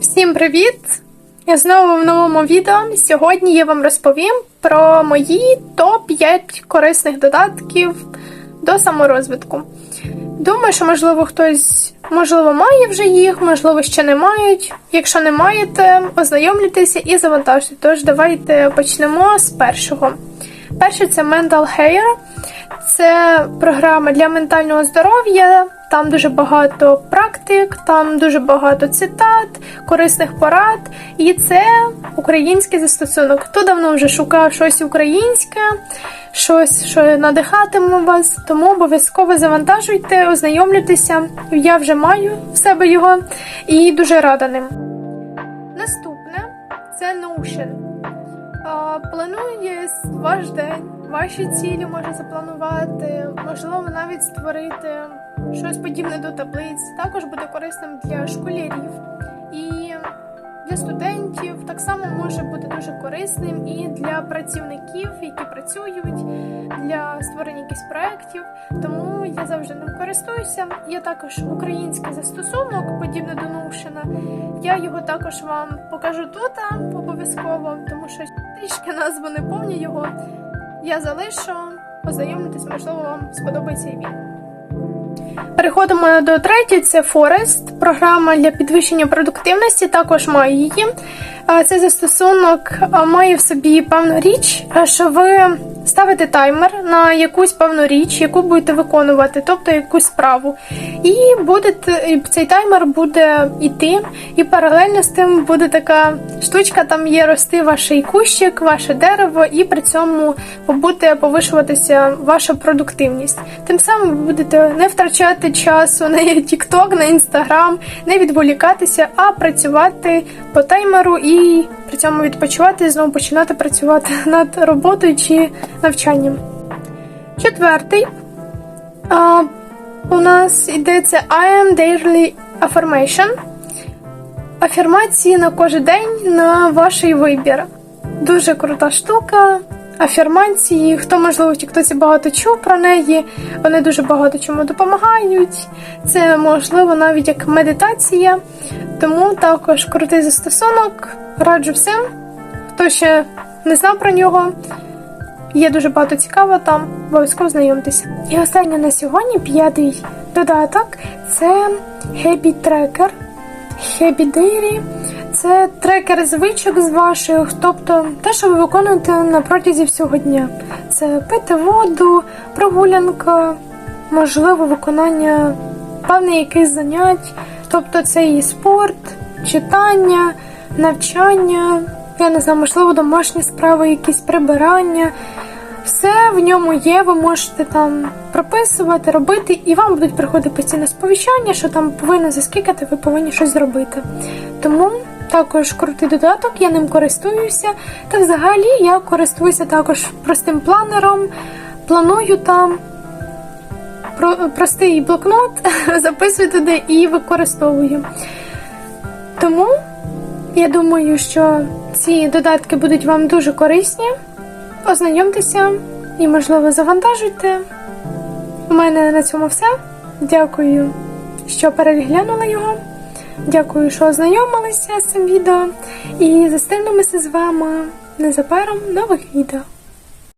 Всім привіт! Я знову в новому відео. Сьогодні я вам розповім про мої топ-5 корисних додатків до саморозвитку. Думаю, що, можливо, хтось можливо має вже їх, можливо, ще не мають. Якщо не маєте, ознайомлюйтеся і завантажте. Тож давайте почнемо з першого. Перше це Mental Hair. Це програма для ментального здоров'я. Там дуже багато практик, там дуже багато цитат, корисних порад. І це український застосунок. Хто давно вже шукав щось українське, щось, що надихатиме вас, тому обов'язково завантажуйте, ознайомлюйтеся. Я вже маю в себе його і дуже рада ним. Наступне це Notion. Планує ваш день, ваші цілі може запланувати, можливо, навіть створити щось подібне до таблиць. Також буде корисним для школярів і для студентів. Так само може бути дуже корисним і для працівників, які працюють, для створення якихось проєктів. Тому я завжди ним користуюся. Є також український застосунок, подібний до Notion. Я його також вам покажу тут обов'язково, тому що трішки назву не помню його. Я залишу, Познайомитись, можливо, вам сподобається і він. Переходимо до третьої, це Forest, програма для підвищення продуктивності, також маю її. Цей застосунок має в собі певну річ, що ви ставите таймер на якусь певну річ, яку будете виконувати, тобто якусь справу. І будете, цей таймер буде йти, і паралельно з тим буде така штучка, там є рости ваш кущик, ваше дерево, і при цьому буде повишуватися ваша продуктивність. Тим самим ви будете не втрачати часу на TikTok, на Instagram, не відволікатися, а працювати по таймеру і при цьому відпочивати і знову починати працювати над роботою чи навчанням. Четвертий. А, у нас йдеться I am daily affirmation. Афірмації на кожен день на ваш вибір. Дуже крута штука. Афірмації, хто, можливо, в Тіктоці багато чув про неї, вони дуже багато чому допомагають. Це можливо навіть як медитація. Тому також крутий застосунок. Раджу всім, хто ще не знав про нього. Є дуже багато цікавого там, обов'язково знайомтеся. І останнє на сьогодні п'ятий додаток це Habit Tracker. Habit Diary. Це трекер звичок з ваших, тобто те, що ви виконуєте на протязі всього дня. Це пити воду, прогулянка, можливо, виконання певних якихось занять, тобто це і спорт, читання, навчання, я не знаю, можливо, домашні справи, якісь прибирання. Все в ньому є, ви можете там прописувати, робити, і вам будуть приходити постійне сповіщання, що там повинно заскікати, ви повинні щось зробити. Тому також крутий додаток, я ним користуюся. Та взагалі я користуюся також простим планером, планую там про, простий блокнот, записую туди і використовую. Тому я думаю, що ці додатки будуть вам дуже корисні. Ознайомтеся і, можливо, завантажуйте. У мене на цьому все. Дякую, що переглянули його. Дякую, що ознайомилися з цим відео. І зустрінемося з вами незабаром нових відео.